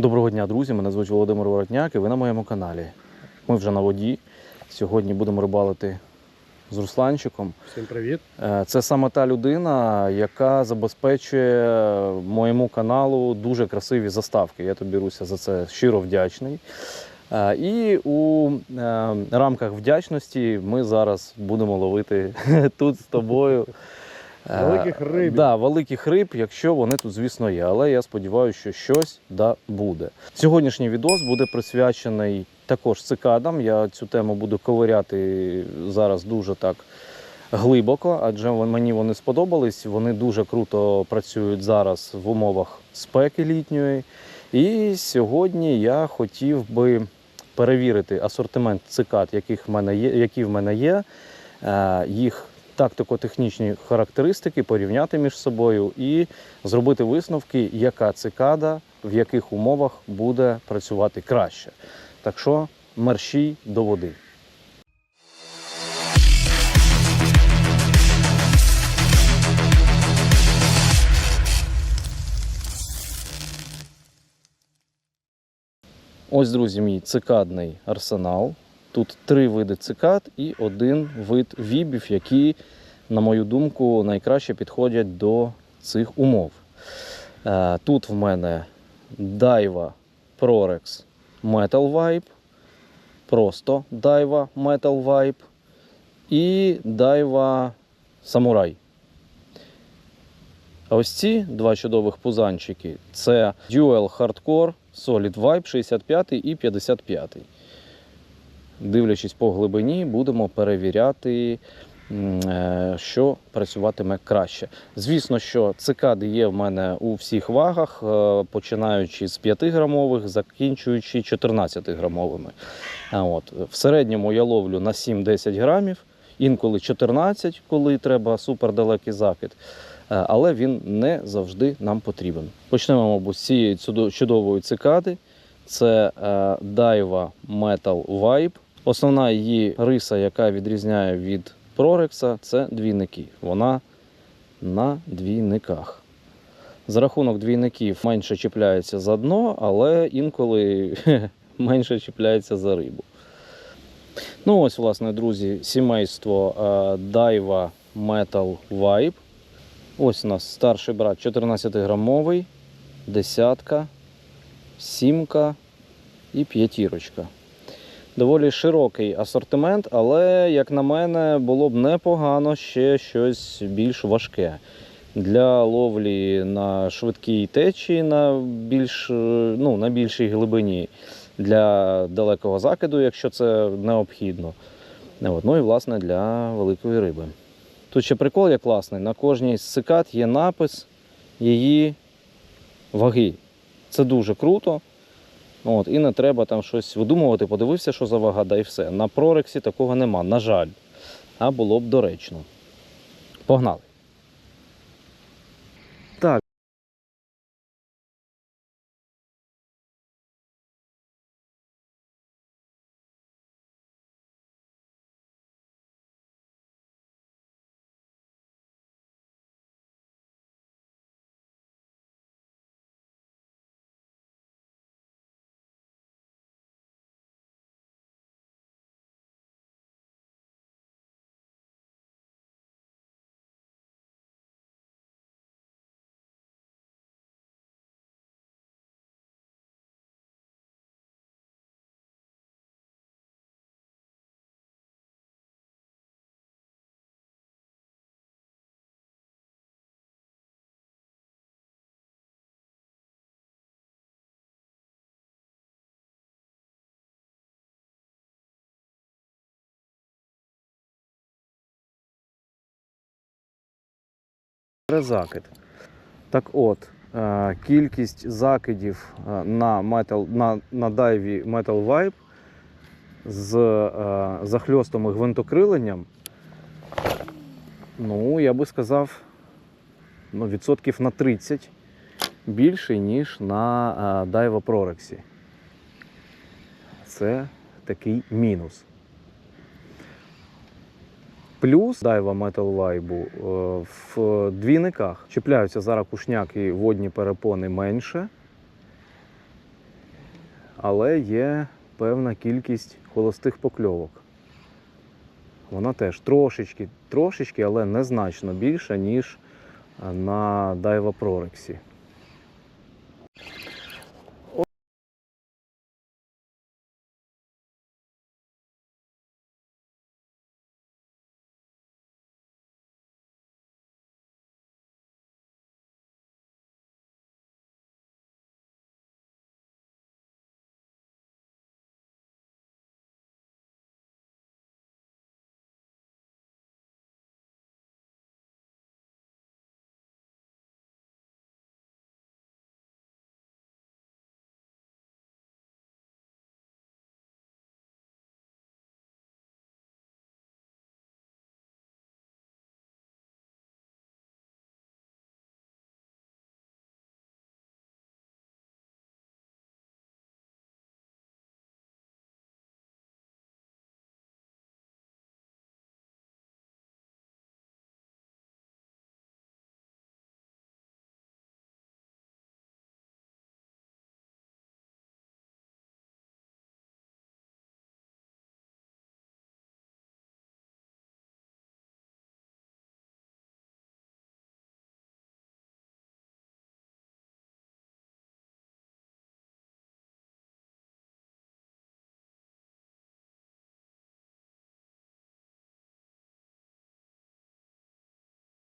Доброго дня, друзі! Мене звуть Володимир Воротняк і ви на моєму каналі. Ми вже на воді. Сьогодні будемо рибалити з Русланчиком. Всім привіт. Е, Це саме та людина, яка забезпечує моєму каналу дуже красиві заставки. Я тобі, Руся, за це щиро вдячний. Е, І у е, рамках вдячності ми зараз будемо ловити тут з тобою. Е, Великих риб. Да, великих риб, якщо вони тут, звісно, є. Але я сподіваюся, що щось да буде. Сьогоднішній відос буде присвячений також цикадам. Я цю тему буду ковиряти зараз дуже так глибоко, адже мені вони сподобались. Вони дуже круто працюють зараз в умовах спеки літньої. І сьогодні я хотів би перевірити асортимент цикад, яких в мене є, які в мене є, е, їх тактико-технічні характеристики, порівняти між собою і зробити висновки, яка цикада в яких умовах буде працювати краще. Так що мерщій до води. Ось, друзі, мій цикадний арсенал. Тут три види цикад і один вид вібів, які, на мою думку, найкраще підходять до цих умов. Е, Тут в мене Daiwa Prorex Metal Vibe, просто Daiwa Metal Vibe і Daiwa Samurai. А ось ці два чудових пузанчики це Dual Hardcore Solid Vibe 65 і 55. Дивлячись по глибині, будемо перевіряти, е, що працюватиме краще. Звісно, що цикади є в мене у всіх вагах, е, починаючи з 5 грамових, закінчуючи 14 грамовими. От. В середньому я ловлю на 7-10 грамів, інколи 14, коли треба супердалекий закид. Е, Але він не завжди нам потрібен. Почнемо, мабуть, з цієї чудової цикади. Це Daiwa Metal Vibe. Основна її риса, яка відрізняє від Прорекса, це двійники. Вона на двійниках. За рахунок двійників менше чіпляється за дно, але інколи менше чіпляється за рибу. Ну, ось, власне, друзі, сімейство е, Daiwa Metal Vibe. Ось у нас старший брат 14-грамовий, десятка, сімка і п'ятірочка. Доволі широкий асортимент, але, як на мене, було б непогано ще щось більш важке. Для ловлі на швидкій течії на, більш, е, ну, на більшій глибині, для далекого закиду, якщо це необхідно. Ну і власне для великої риби. Тут ще прикол є класний. На кожній з цикад є напис її ваги. Це дуже круто. От, і не треба там щось видумувати, подивився, що за вага, да і все. На прорексі такого нема, на жаль. А було б доречно. Погнали. Закид. Так от, е, кількість закидів е, на, Metal, на, на дайві Metal Vibe з е, захльостом і гвинтокриленням, ну, я би сказав, ну, відсотків на 30 більший, ніж на Daiwa Prorex. Це такий мінус. Плюс дайва Metal Vibe е, в двійниках чіпляються зараз кушняк і водні перепони менше. але є певна кількість холостих покльовок. Вона теж трошечки, трошечки, але незначно більша, ніж на Дайва Прорексі.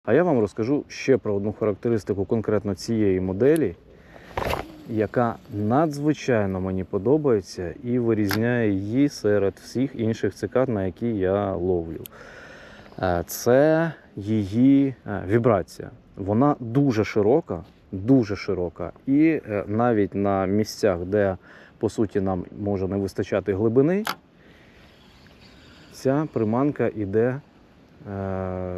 А я вам розкажу ще про одну характеристику конкретно цієї моделі, яка надзвичайно мені подобається і вирізняє її серед всіх інших цикад, на які я ловлю. Е, Це її е, вібрація. Вона дуже широка, дуже широка. І е, навіть на місцях, де по суті нам може не вистачати глибини, ця приманка іде е,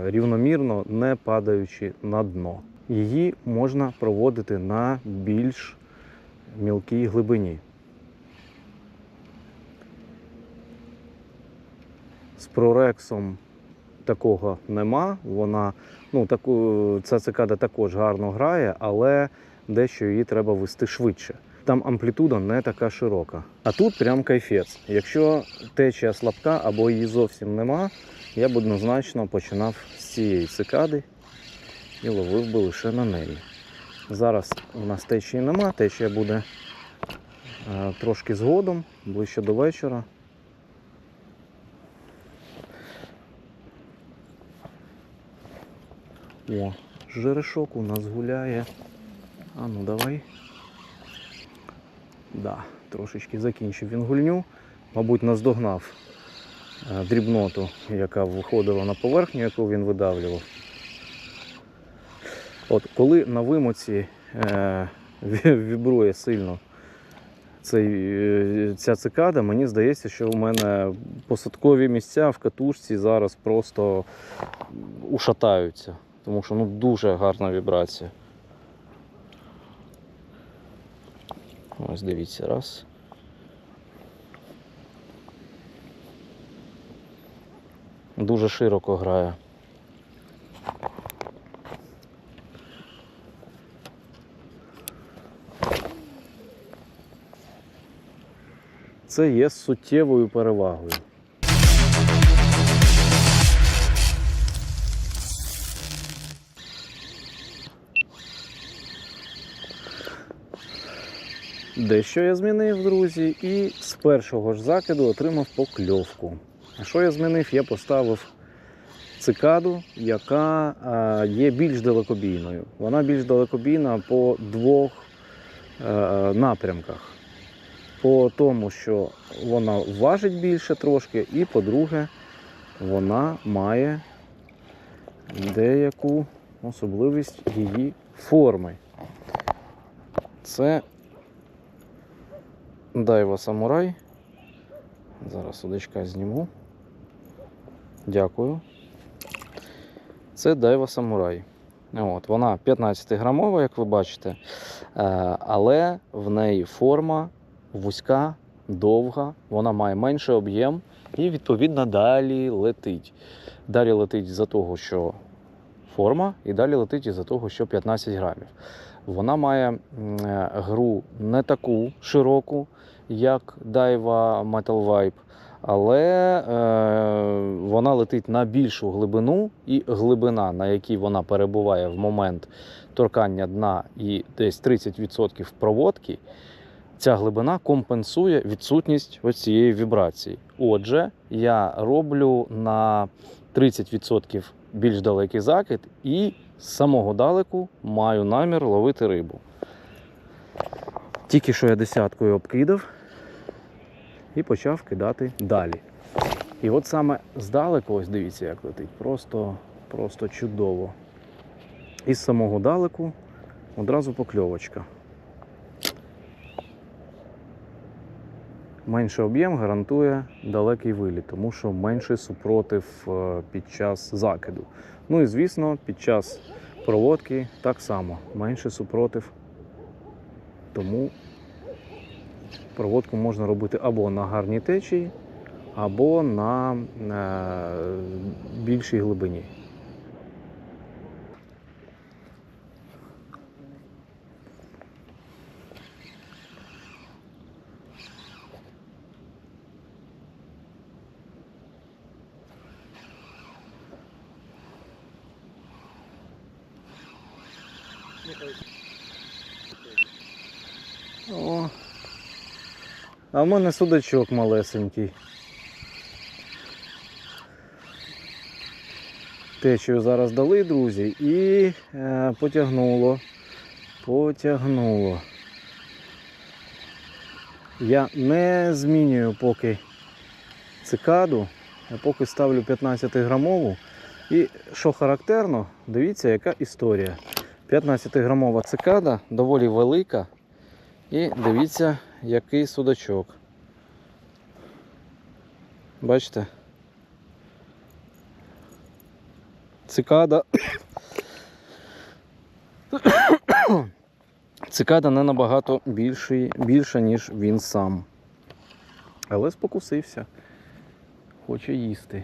рівномірно, не падаючи на дно. Її можна проводити на більш мілкій глибині. З прорексом такого нема. Вона, ну, таку, ця цикада також гарно грає, але дещо її треба вести швидше. Там амплітуда не така широка. А тут прям кайфець. Якщо течія слабка або її зовсім нема, я б однозначно починав з цієї цикади і ловив би лише на неї. Зараз у нас течії нема, течія буде е, трошки згодом, ближче до вечора. О, жерешок у нас гуляє. А ну давай. Да, трошечки закінчив він гульню. Мабуть, наздогнав е, дрібноту, яка виходила на поверхню, яку він видавлював. От коли на вимоці е, вібрує сильно цей, е, ця цикада, мені здається, що у мене посадкові місця в катушці зараз просто ушатаються. Тому що ну, дуже гарна вібрація. Ось дивіться, раз. Дуже широко грає. Це є суттєвою перевагою. Дещо я змінив, друзі, і з першого ж закиду отримав покльовку. А що я змінив? Я поставив цикаду, яка є більш далекобійною. Вона більш далекобійна по двох е, напрямках. По тому, що вона важить більше трошки, і по-друге, вона має деяку особливість її форми. Це Дайва Самурай. Зараз удочка зніму. Дякую. Це Дайва Самурай. От, вона 15-грамова, як ви бачите, Е, але в неї форма вузька, довга, вона має менший об'єм і, відповідно, далі летить. Далі летить за того, що форма, і далі летить із-за того, що 15 грамів. Вона має е, гру не таку широку, як Daiwa Metal Vibe, але е, вона летить на більшу глибину, і глибина, на якій вона перебуває в момент торкання дна і десь 30% проводки, ця глибина компенсує відсутність цієї вібрації. Отже, я роблю на 30% більш далекий закид і з самого далеку маю намір ловити рибу. Тільки що я десяткою обкидав і почав кидати далі. І от саме здалеку, ось дивіться, як летить, просто, просто чудово. І з самого далеку одразу покльовочка. Менший об'єм гарантує далекий виліт, тому що менший супротив е, під час закиду. Ну і звісно, під час проводки так само менший супротив. Тому проводку можна робити або на гарній течії, або на е, більшій глибині. А в мене судачок малесенький. Течію зараз дали, друзі, і е, потягнуло. Потягнуло. Я не змінюю поки цикаду, я поки ставлю 15 грамову. І що характерно, дивіться, яка історія. 15-грамова цикада доволі велика. І дивіться, який судачок. Бачите? Цикада. Цикада не набагато більший, більша, ніж він сам. Але спокусився. Хоче їсти.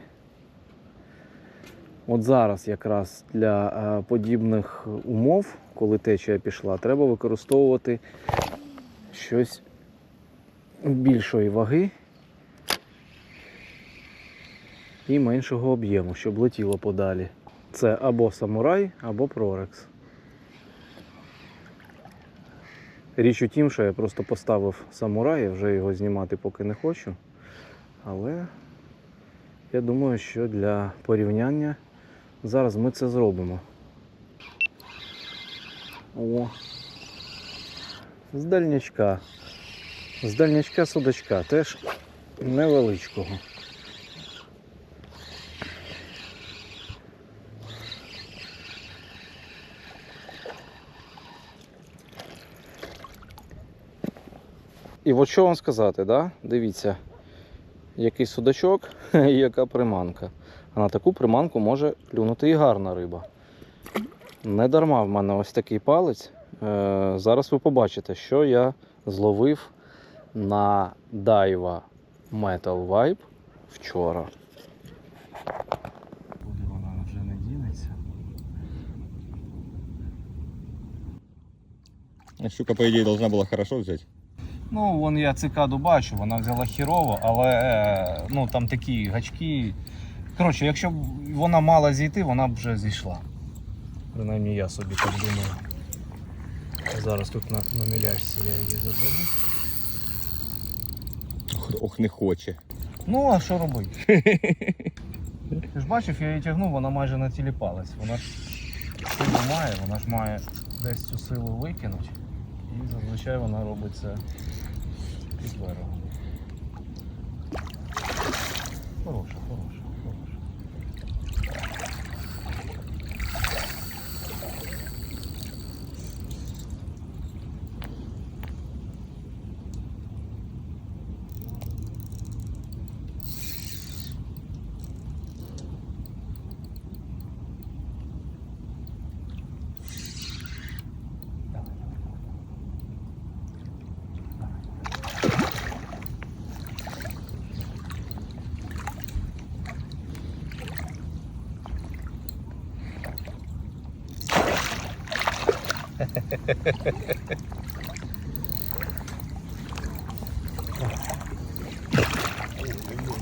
От зараз якраз для е, подібних умов, коли течія пішла, треба використовувати щось більшої ваги і меншого об'єму, щоб летіло подалі. Це або самурай, або прорекс. Річ у тім, що я просто поставив самурая, вже його знімати поки не хочу. Але я думаю, що для порівняння зараз ми це зробимо. О, з дальнячка. З дальнячка судачка, теж невеличкого. І от що вам сказати, да? дивіться, який судачок і яка приманка. А на таку приманку може клюнути і гарна риба. Не дарма в мене ось такий палець. Е, зараз ви побачите, що я зловив на Daiwa Metal Vibe вчора. Куди вона вже не дінеться? Щука, по идее, должна была хорошо взять. Ну, вон я цикаду бачу, вона взяла хірово, але е, ну, там такі гачки. Коротше, якщо б вона мала зійти, вона б вже зійшла. Принаймні я собі так думаю. Зараз тут на, на мілячці я її заберу. Ох, не хоче. Ну, а що робити? Ти ж бачив, я її тягнув, вона майже націліпалась. Вона ж силу має, вона ж має десь цю силу викинути. І зазвичай вона робить це під берегом. Хороша, хороша.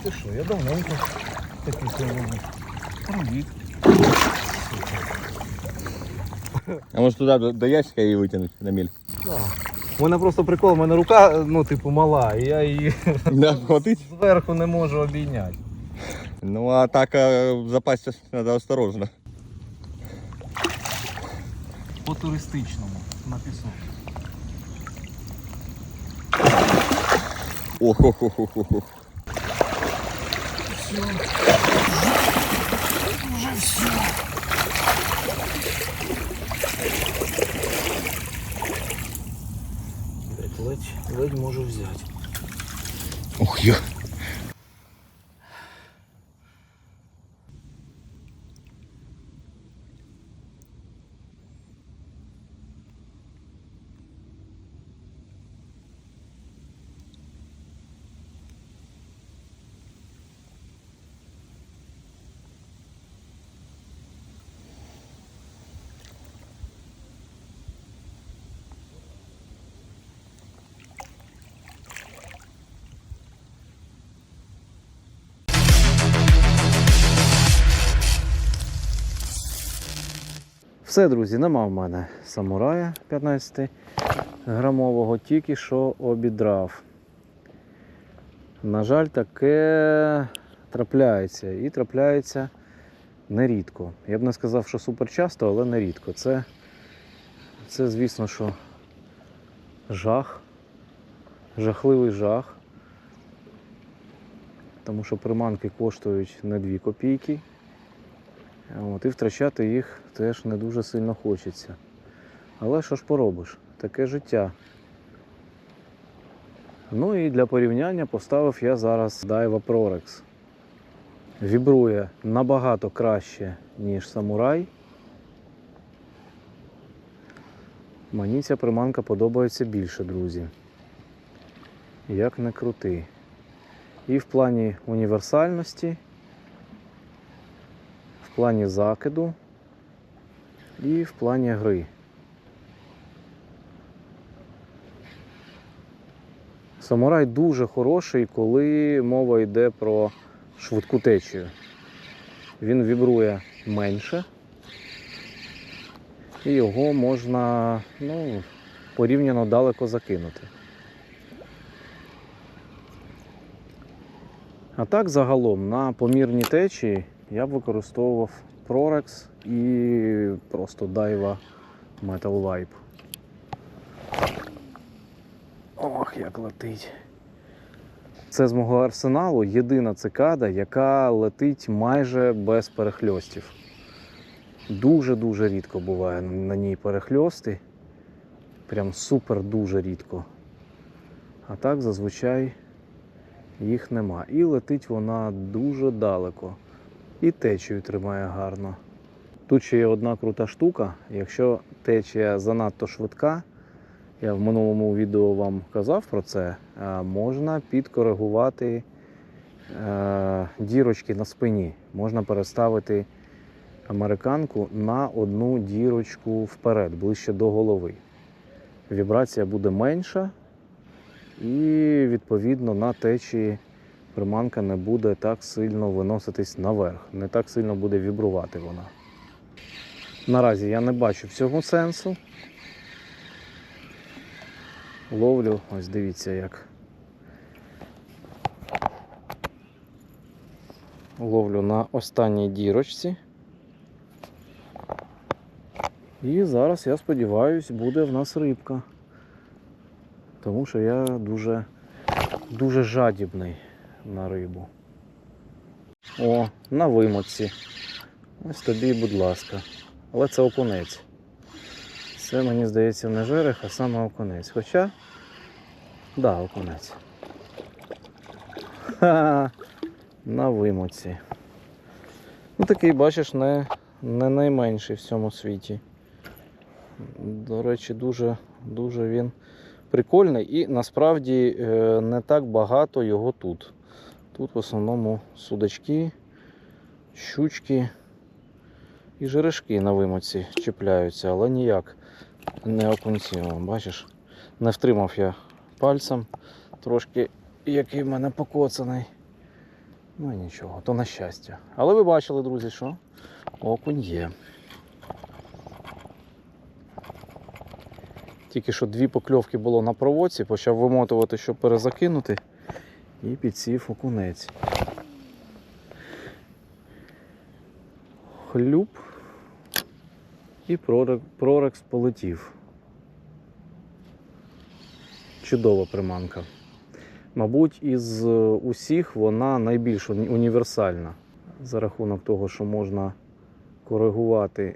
Ти що, я давненько такий сьогодні. Привіт. А может туда до, до ящика и вытянуть на мель? У мене просто прикол, у мене рука, ну, типу, мала, і я її Да, хватить? зверху не можу обійняти. Ну а так а, в запасе надо осторожно. По туристичному, на пісок. ох ох ох ох ох, ох. Ледь, ледь можу взяти. Ух, я. Все, друзі, нема в мене самурая 15 грамового, тільки що обідрав. На жаль, таке трапляється. І трапляється нерідко. Я б не сказав, що супер часто, але нерідко. Це, це звісно, що жах. Жахливий жах. Тому що приманки коштують не 2 копійки. От, і втрачати їх теж не дуже сильно хочеться. Але що ж поробиш? Таке життя. Ну і для порівняння поставив я зараз Daiwa Prorex. Вібрує набагато краще, ніж самурай. Мені ця приманка подобається більше, друзі. Як не крути. І в плані універсальності, в плані закиду і в плані гри. Самурай дуже хороший, коли мова йде про швидку течію. Він вібрує менше, і його можна ну, порівняно далеко закинути. А так загалом на помірній течії я б використовував Prorex і просто Daiwa Metal Vibe. Ох, як летить. Це з мого арсеналу єдина цикада, яка летить майже без перехльостів. Дуже-дуже рідко буває на ній перехльости. Прям супер дуже рідко. А так зазвичай їх нема. І летить вона дуже далеко. І течію тримає гарно. Тут ще є одна крута штука. Якщо течія занадто швидка, я в минулому відео вам казав про це, е, можна підкоригувати е, дірочки на спині. Можна переставити американку на одну дірочку вперед, ближче до голови. Вібрація буде менша, і відповідно на течії приманка не буде так сильно виноситись наверх, не так сильно буде вібрувати вона. Наразі я не бачу всього сенсу. Ловлю, ось дивіться як. Ловлю на останній дірочці. І зараз, я сподіваюся, буде в нас рибка. Тому що я дуже, дуже жадібний на рибу. О, на вимоці. Ось тобі, будь ласка. Але це окунець. Це, мені здається, не жерех, а саме окунець. Хоча, да, окунець. Ха, на вимоці. Ну такий, бачиш, не, не найменший в цьому світі. До речі, дуже, дуже він прикольний і насправді е, не так багато його тут. Тут в основному судачки, щучки і жерешки на вимоці чіпляються, але ніяк Не окунці, бачиш? Не втримав я пальцем. Трошки який в мене покоцаний. Ну і нічого, то на щастя. Але ви бачили, друзі, що окунь є. Тільки що дві покльовки було на проводці, почав вимотувати, щоб перезакинути, і підсів окунець. Хлюп і прорек- прорекс полетів. Чудова приманка. Мабуть, із усіх вона найбільш універсальна за рахунок того, що можна коригувати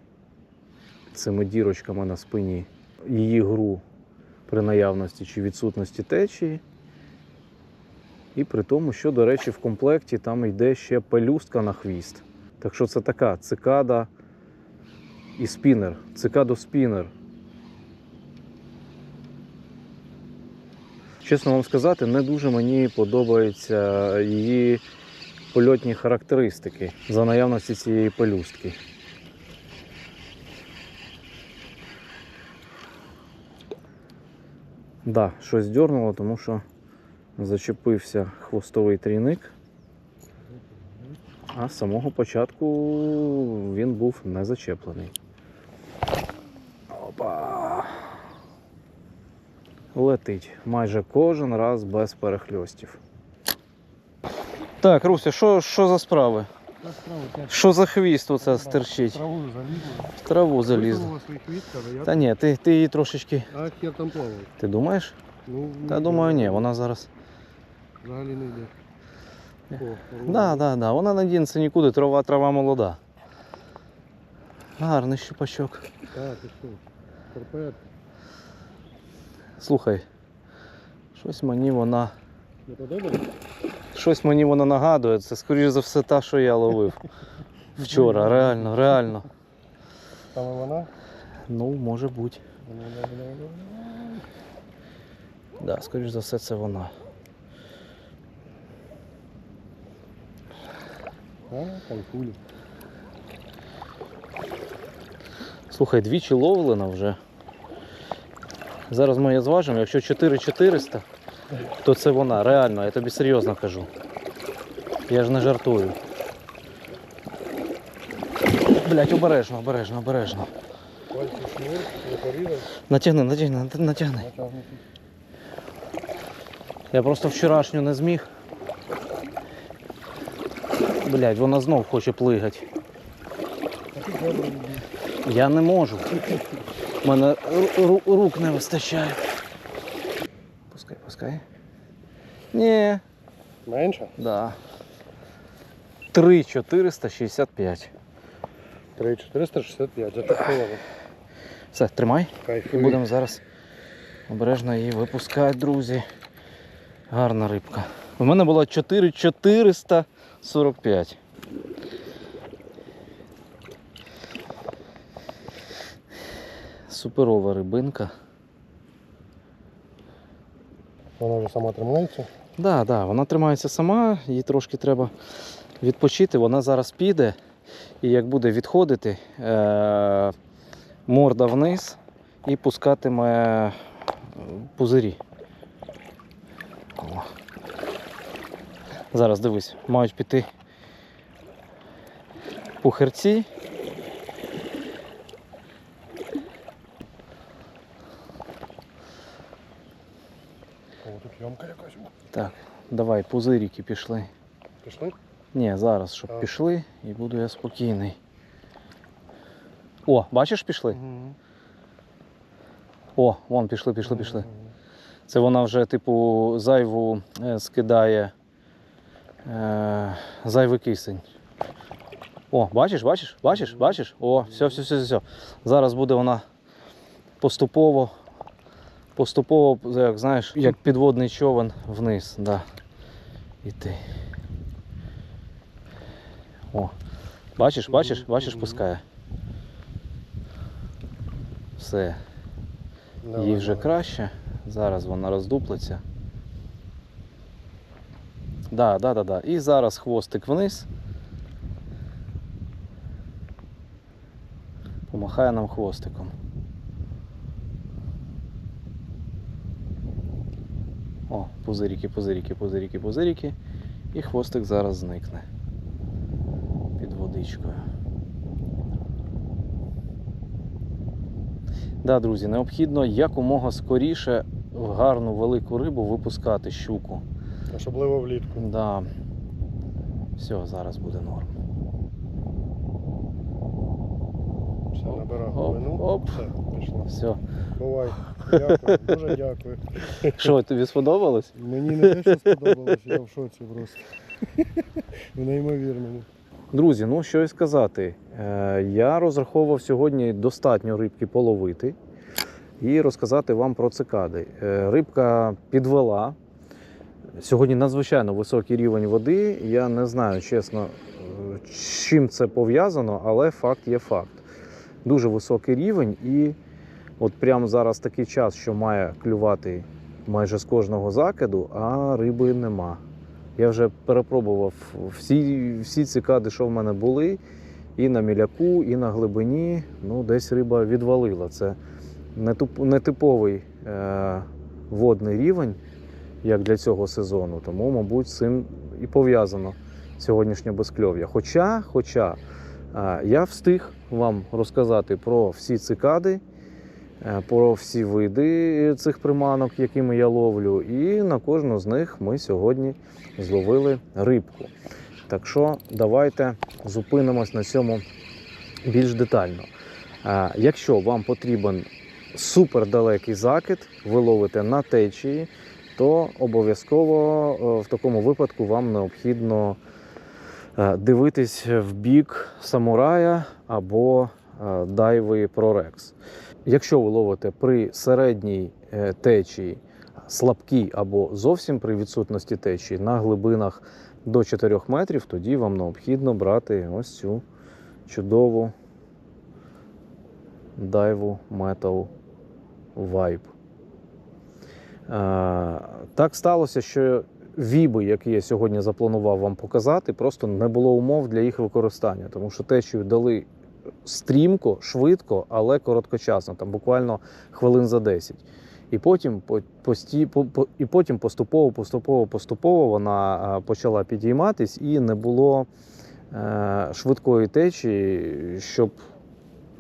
цими дірочками на спині її гру при наявності чи відсутності течії. І при тому, що, до речі, в комплекті там йде ще пелюстка на хвіст. Так що це така цикада і спінер, цикадо-спінер. Чесно вам сказати, не дуже мені подобаються її польотні характеристики за наявності цієї пелюстки. Да, щось дьорнуло, тому що зачепився хвостовий трійник. А з самого початку він був не зачеплений. Опа. Летить майже кожен раз без перехльостів. Так, Руся, що, що за справи? Що за хвіст оце стерчить? Траву залізли. В траву заліз. Висунула свій хвіст, але я... Та ні, ти, ти її трошечки. А хер там плавав. Ти думаєш? Ну, Та думаю, ні, вона зараз. Взагалі не йде. О, Да, да, да, вона не дінеться нікуди, трава, трава молода. Гарний щупачок. Так, ти що? Торпед. Слухай, щось мені вона. Не подобається? Щось мені вона нагадує. Це, скоріш за все, та, що я ловив. Вчора, реально, реально. Саме вона? Ну, може бути. Да, скоріш за все, це вона. А, кайфулі. Слухай, двічі ловлена вже. Зараз ми її зважимо. Якщо 4400, то це вона, реально, я тобі серйозно кажу. Я ж не жартую. Блять, обережно, обережно, обережно. Натягни, натягни, натягни. Я просто вчорашню не зміг. Блять, вона знов хоче плигати. Я не можу. У мене рук не вистачає. Пускай, пускай. Ні. Менше? Да. 3,465. 3,465, зафіксовано. Все, тримай. Кайфуй. І будемо зараз обережно її випускати, друзі. Гарна рибка. У мене була 4400. 45. Суперова рибинка. Вона вже сама тримається? Так, да, да, вона тримається сама, їй трошки треба відпочити, вона зараз піде і як буде відходити, е- морда вниз і пускатиме пузирі. О. Зараз дивись, мають піти пухирці. О, тут ямка якась. Так, давай, пузиріки пішли. Пішли? Ні, зараз, щоб Так. пішли, і буду я спокійний. О, бачиш, пішли? Угу. О, вон пішли, пішли, пішли. Це вона вже, типу, зайву е, скидає зайвий кисень. О, бачиш, бачиш, бачиш, бачиш? О, все, все, все, все. Зараз буде вона поступово, поступово, як знаєш, як підводний човен вниз. Да. Іти. О, бачиш, бачиш, бачиш, пускає. Все. Їй вже краще. Зараз вона роздуплиться. Да, да, да, да. І зараз хвостик вниз. Помахає нам хвостиком. О, пузиріки, пузиріки, пузиріки, пузиріки. І хвостик зараз зникне під водичкою. Да, друзі, необхідно якомога скоріше в гарну велику рибу випускати щуку. Особливо влітку. Да. Все, зараз буде норм. Все, набирав оп, глибину. оп. Все, пішло. Все. Бувай. Дякую, дуже дякую. Що, тобі сподобалось? Мені не те, що сподобалось, я в шоці просто. В неймовірному. Друзі, ну що й сказати. Е, Я розраховував сьогодні достатньо рибки половити і розказати вам про цикади. Е, Рибка підвела. Сьогодні надзвичайно високий рівень води. Я не знаю, чесно, з чим це пов'язано, але факт є факт. Дуже високий рівень, і от прямо зараз такий час, що має клювати майже з кожного закиду, а риби нема. Я вже перепробував всі, всі цикади, що в мене були, і на міляку, і на глибині. Ну, десь риба відвалила. Це нетиповий е, водний рівень, як для цього сезону. Тому, мабуть, з цим і пов'язано сьогоднішнє безкльов'я. Хоча, хоча е, я встиг вам розказати про всі цикади. е, Про всі види цих приманок, якими я ловлю, і на кожну з них ми сьогодні зловили рибку. Так що давайте зупинимось на цьому більш детально. Е, Якщо вам потрібен супердалекий закид, ви ловите на течії, то обов'язково е, в такому випадку вам необхідно е, дивитись в бік самурая або е, дайви Прорекс. Якщо ви ловите при середній течії, слабкій або зовсім при відсутності течії на глибинах до 4 метрів, тоді вам необхідно брати ось цю чудову дайву Metal Vibe. Е, Так сталося, що віби, які я сьогодні запланував вам показати, просто не було умов для їх використання, тому що течію дали стрімко, швидко, але короткочасно, там буквально хвилин за 10. І потім по- і потім поступово, поступово, поступово вона е, почала підійматись і не було е, швидкої течії, щоб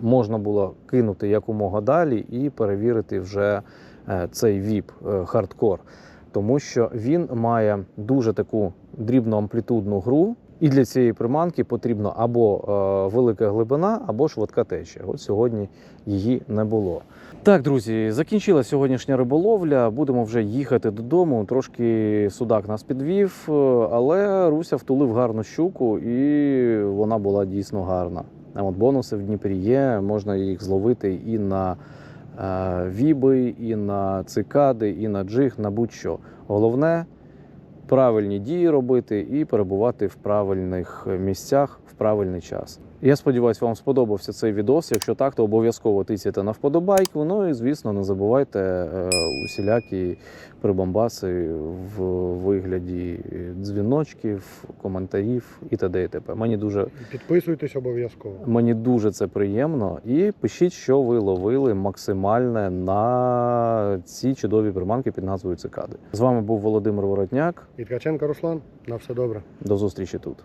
можна було кинути якомога далі і перевірити вже цей віп е, хардкор. Тому що він має дуже таку дрібну амплітудну гру, і для цієї приманки потрібно або е, велика глибина, або швидка течія. От сьогодні її не було. Так, друзі, закінчила сьогоднішня риболовля. Будемо вже їхати додому. Трошки судак нас підвів, е, але Руся втулив гарну щуку, і вона була дійсно гарна. От бонуси в Дніпрі є, можна їх зловити і на е, віби, і на цикади, і на джиг, на будь-що. Головне правильні дії робити і перебувати в правильних місцях в правильний час. Я сподіваюся, вам сподобався цей відос. Якщо так, то обов'язково тицяйте на вподобайку. Ну і звісно, не забувайте е, усілякі прибамбаси в вигляді дзвіночків, коментарів і т.д. і т.п. Мені дуже Підписуйтесь обов'язково. Мені дуже це приємно. І пишіть, що ви ловили максимальне на ці чудові приманки під назвою цикади. З вами був Володимир Воротняк. І Ткаченко Руслан, на все добре. До зустрічі тут.